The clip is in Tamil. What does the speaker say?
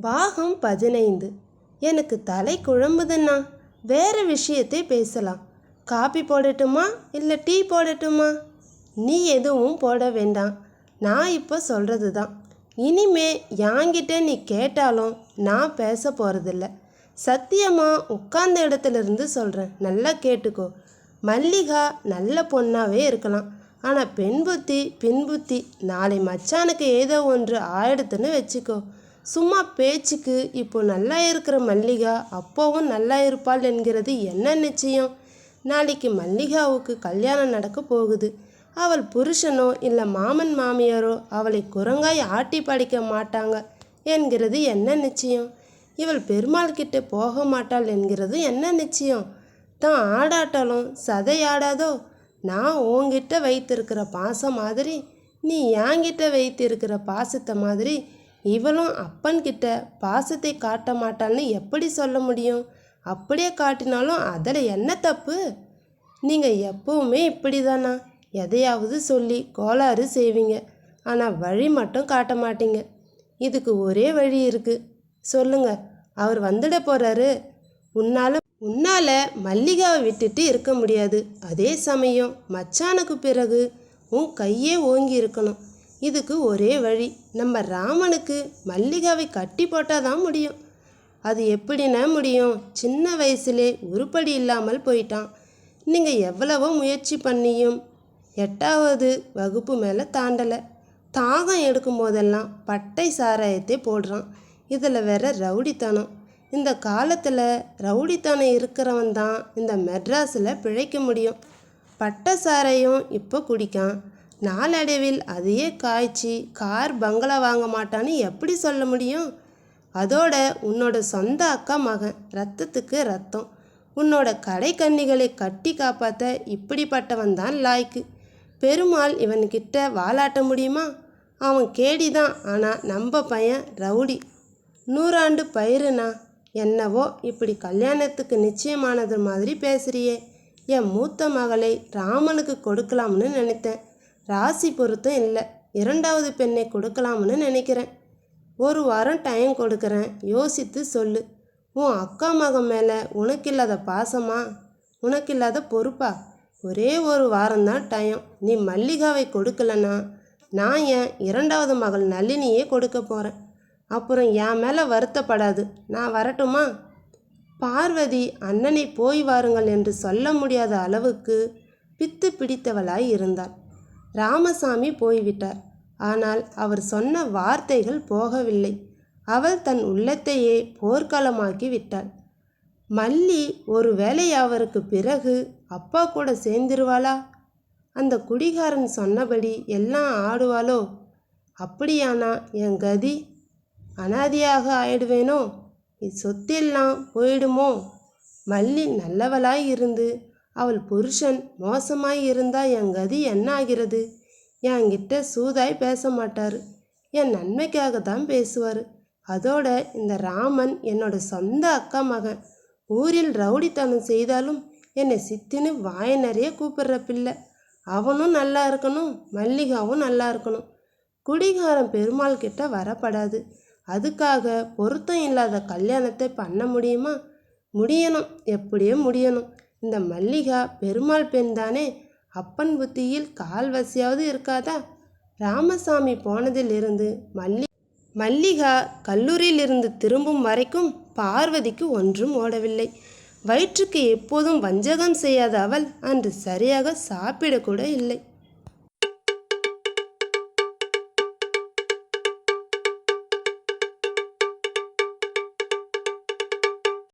பாகம் பதினைந்து. எனக்கு தலை குழம்புதுண்ணா. வேறு விஷயத்தை பேசலாம். காபி போடட்டுமா? இல்லை டீ போடட்டுமா? நீ எதுவும் போட வேண்டாம். நான் இப்போ சொல்கிறது தான் இனிமே யாங்கிட்ட நீ கேட்டாலும் நான் பேச போகிறதில்ல சத்தியமாக உட்கார்ந்த இடத்துல இருந்து சொல்கிறேன் நல்லா கேட்டுக்கோ. மல்லிகா நல்ல பொண்ணாகவே இருக்கலாம். ஆனால் பெண் புத்தி பின் புத்தி நாளை மச்சானுக்கு ஏதோ ஒன்று ஆயிடுத்துன்னு வச்சுக்கோ. சும்மா பேச்சுக்கு இப்போ நல்லா இருக்கிற மல்லிகா அப்போவும் நல்லா இருப்பாள் என்கிறது என்ன நிச்சயம்? நாளைக்கு மல்லிகாவுக்கு கல்யாணம் நடக்க போகுது. அவள் புருஷனோ இல்லை மாமன் மாமியாரோ அவளை குரங்காய் ஆட்டி படிக்க மாட்டாங்க என்கிறது என்ன நிச்சயம்? இவள் பெருமாள் கிட்ட போக மாட்டாள் என்கிறது என்ன நிச்சயம்? தான் ஆடாட்டாலும் சதையாடாதோ நான் உன்கிட்ட வைத்திருக்கிற பாசம் மாதிரி நீ என்கிட்ட வைத்திருக்கிற பாசத்தை மாதிரி இவளும் அப்பன்கிட்ட பாசத்தை காட்ட மாட்டாள்னு எப்படி சொல்ல முடியும்? அப்படியே காட்டினாலும் அதில் என்ன தப்பு? நீங்கள் எப்பவுமே இப்படி தானா எதையாவது சொல்லி கோளாறு செய்வீங்க. ஆனால் வழி மட்டும் காட்ட மாட்டீங்க. இதுக்கு ஒரே வழி இருக்குது சொல்லுங்க அவர் வந்துட போகிறாரு உன்னால் உன்னால் மல்லிகாவை விட்டுட்டு இருக்க முடியாது. அதே சமயம் மச்சானுக்கு பிறகு உன் கையே ஓங்கி இருக்கணும். இதுக்கு ஒரே வழி நம்ம ராமனுக்கு மல்லிகாவை கட்டி போட்டால் தான் முடியும். அது எப்படின்னா முடியும். சின்ன வயசுலே உருப்படி இல்லாமல் போயிட்டான். நீங்கள் எவ்வளவோ முயற்சி பண்ணியும் எட்டாவது வகுப்பு மேலே தாண்டலை. தாகம் எடுக்கும் போதெல்லாம் பட்டை சாராயத்தை போடுறான். இதில் வேற ரவுடித்தனம். இந்த காலத்தில் ரவுடித்தனம் இருக்கிறவன் தான் இந்த மெட்ராஸில் பிழைக்க முடியும். பட்டை சாராயம் இப்போ குடிக்கான். நாளடைவில் அதையே காய்ச்சி கார் பங்களா வாங்க மாட்டான்னு எப்படி சொல்ல முடியும்? அதோட உன்னோட சொந்த அக்கா மகன் ரத்தத்துக்கு ரத்தம். உன்னோட கடைக்கன்னிகளை கட்டி காப்பாற்ற இப்படிப்பட்டவன் தான் லாய்க்கு. பெருமாள் இவன்கிட்ட வாலாட்ட முடியுமா? அவன் கேடி தான் ஆனால் நம்ம பையன் ரவுடி. நூறாண்டு பயிருண்ணா என்னவோ இப்படி கல்யாணத்துக்கு நிச்சயமானது மாதிரி பேசுறியே. என் மூத்த மகளை ராமனுக்கு கொடுக்கலாம்னு நினைத்தேன். ராசி பொருத்தம் இல்லை. இரண்டாவது பெண்ணை கொடுக்கலாம்னு நினைக்கிறேன். ஒரு வாரம் டைம் கொடுக்குறேன். யோசித்து சொல்லு. உன் அக்கா மகன் மேலே உனக்கு இல்லாத பாசமா? உனக்கு இல்லாத பொறுப்பா? ஒரே ஒரு வாரம்தான் டைம் நீ மல்லிகாவை கொடுக்கலன்னா நான் என் இரண்டாவது மகள் நளினியே கொடுக்க போகிறேன் அப்புறம் என் மேலே வருத்தப்படாது. நான் வரட்டுமா? பார்வதி அண்ணனை போய் வாருங்கள் என்று சொல்ல முடியாத அளவுக்கு பித்து பிடித்தவளாய் இருந்தாள். ராமசாமி போய்விட்டார். ஆனால் அவர் சொன்ன வார்த்தைகள் போகவில்லை. அவள் தன் உள்ளத்தையே போர்க்களமாக்கி விட்டாள். மல்லி ஒருவேளை அவருக்கு பிறகு அப்பா கூட சேர்ந்துருவாளா? அந்த குடிகாரன் சொன்னபடி எல்லாம் ஆடுவாளோ? அப்படியானா என் கதி? அனாதியாக ஆயிடுவேனோ? இச்சொத்தெல்லாம் போயிடுமோ? மல்லி நல்லவளாய் இருந்து அவள் புருஷன் மோசமாய் இருந்தா என் கதி என்ன ஆகிறது என்கிட்ட சூதாய் பேச மாட்டார். என் நன்மைக்காக தான் பேசுவார். அதோட இந்த ராமன் என்னோட சொந்த அக்கா மகன். ஊரில் ரவுடித்தனம் செய்தாலும் என்னை சித்தின்னு வாய நிறைய கூப்பிடுற பிள்ளை. அவனும் நல்லா இருக்கணும் மல்லிகாவும் நல்லா இருக்கணும். குடிகாரன் பெருமாள் கிட்ட வரப்படாது. அதுக்காக பொருத்தம் இல்லாத கல்யாணத்தை பண்ண முடியுமா? முடியணும். எப்படியும் முடியணும். இந்த மல்லிகா பெருமாள் பெண் தானே? அப்பன் புத்தியில் கால்வசியாவது இருக்காதா? ராமசாமி போனதிலிருந்து மல்லி மல்லிகா கல்லூரியிலிருந்து திரும்பும் வரைக்கும் பார்வதிக்கு ஒன்றும் ஓடவில்லை. வயிற்றுக்கு எப்போதும் வஞ்சகம் செய்யாத அவள் அன்று சரியாக சாப்பிடக்கூட இல்லை.